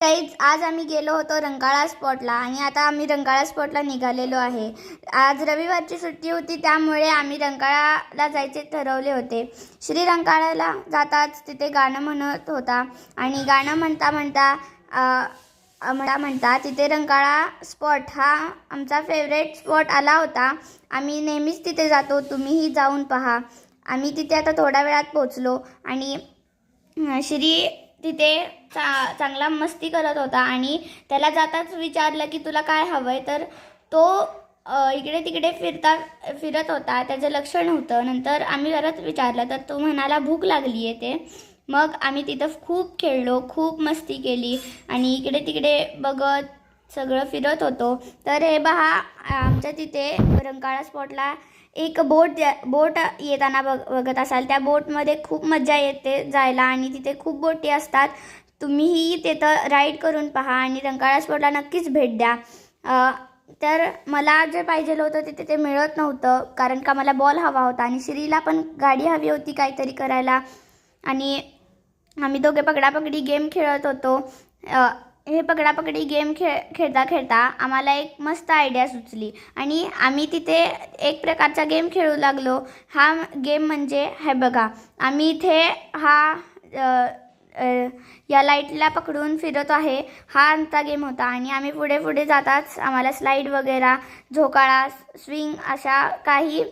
काहीच आज आम्ही गेलो होतो रंकाळा स्पॉटला आणि आता आम्ही रंकाळा स्पॉटला निघालेलो आहे. आज रविवारची सुट्टी होती त्यामुळे आम्ही रंकाळाला जायचे ठरवले होते. श्री रंकाळाला जाताच तिथे गाणं म्हणत होता आणि गाणं म्हणता म्हणता अ, म्हणता म्हणता तिथे रंकाळा स्पॉट हा आमचा फेवरेट स्पॉट आला होता. आम्ही नेहमीच तिथे जातो तुम्हीही जाऊन पहा. आम्ही तिथे आता थोड्या वेळात पोचलो आणि श्री तिथे चा चांगला मस्ती करत होता आणि त्याला जाताच विचारलं की तुला काय हवं आहे तर तो इकडे तिकडे फिरता फिरत होता. त्याचं लक्ष नव्हतं. नंतर आम्ही परत विचारलं. तर तो म्हणाला भूक लागली आहे ते. मग आम्ही तिथं खूप खेळलो खूप मस्ती केली आणि इकडे तिकडे बघत सगळं फिरत होतो. तर हे बहा आमच्या तिथे रंकाळा स्पॉटला एक बोट बोट येताना बघ बघत असाल. त्या बोटमध्ये खूप मजा येते जायला आणि तिथे खूप बोटी असतात. तुम्हीही तिथं राईड करून पहा आणि रंकाळा स्पॉटला नक्कीच भेट द्या. तर मला जे पाहिजे होतं तिथे ते मिळत नव्हतं कारण का मला बॉल हवा होता आणि श्रीला पण गाडी हवी होती काहीतरी करायला. आणि आम्ही दोघे पकडापकडी गेम खेळत होतो. हे पकडापकडी गेम खेळ खेळता खेळता आम्हाला एक मस्त आयडिया सुचली. आणि आम्ही तिथे एक प्रकारचा गेम खेळू लागलो. हा गेम म्हणजे हे बघा आम्ही इथे हा या लाईटला पकडून फिरत आहे. हा आमचा गेम होता. आणि आम्ही पुढे पुढे जाताच आम्हाला स्लाईड वगैरे झोकाळा स्विंग अशा काही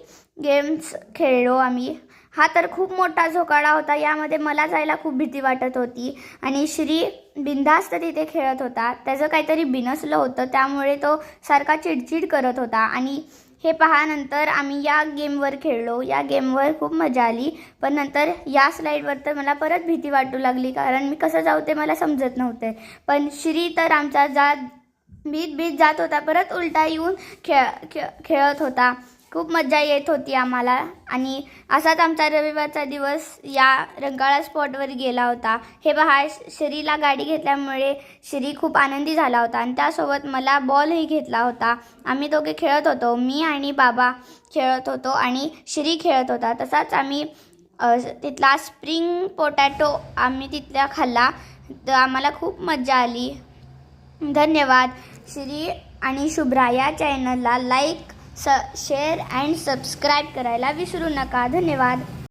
गेम्स खेळलो आम्ही. हा तर खूप मोठा झोकाळा होता. यामध्ये मला जायला खूप भीती वाटत होती. आणि श्री बिनधास्त तिथे खेळत होता. त्याचं काहीतरी बिनसलं होतं. त्यामुळे तो सारखा चिडचिड करत होता. आणि हे पाहानंतर आम्ही या गेमवर खेळलो. या गेमवर खूप मजा आली. पण नंतर या स्लाईडवर तर मला परत भीती वाटू लागली. कारण मी कसं जाऊ ते मला समजत नव्हते. पण श्री तर आमचा जा बीत बीत जात होता. परत उलटा येऊन खेळ खेळ खेळत होता. खूप मजा येत होती आम्हाला. आणि असाच आमचा रविवारचा दिवस या रंगाळा स्पॉटवर गेला होता. हे पहा श्रीला गाडी घेतल्यामुळे श्री खूप आनंदी झाला होता आणि त्यासोबत मला बॉलही घेतला होता. आम्ही दोघे खेळत होतो. मी आणि बाबा खेळत होतो आणि श्री खेळत होता. तसाच आम्ही तिथला स्प्रिंग पोटॅटो आम्ही तिथल्या खाल्ला. तर आम्हाला खूप मजा आली. धन्यवाद. श्री आणि शुभ्रा या चॅनलला लाईक स शेअर अँड सबस्क्राईब करायला विसरू नका. धन्यवाद.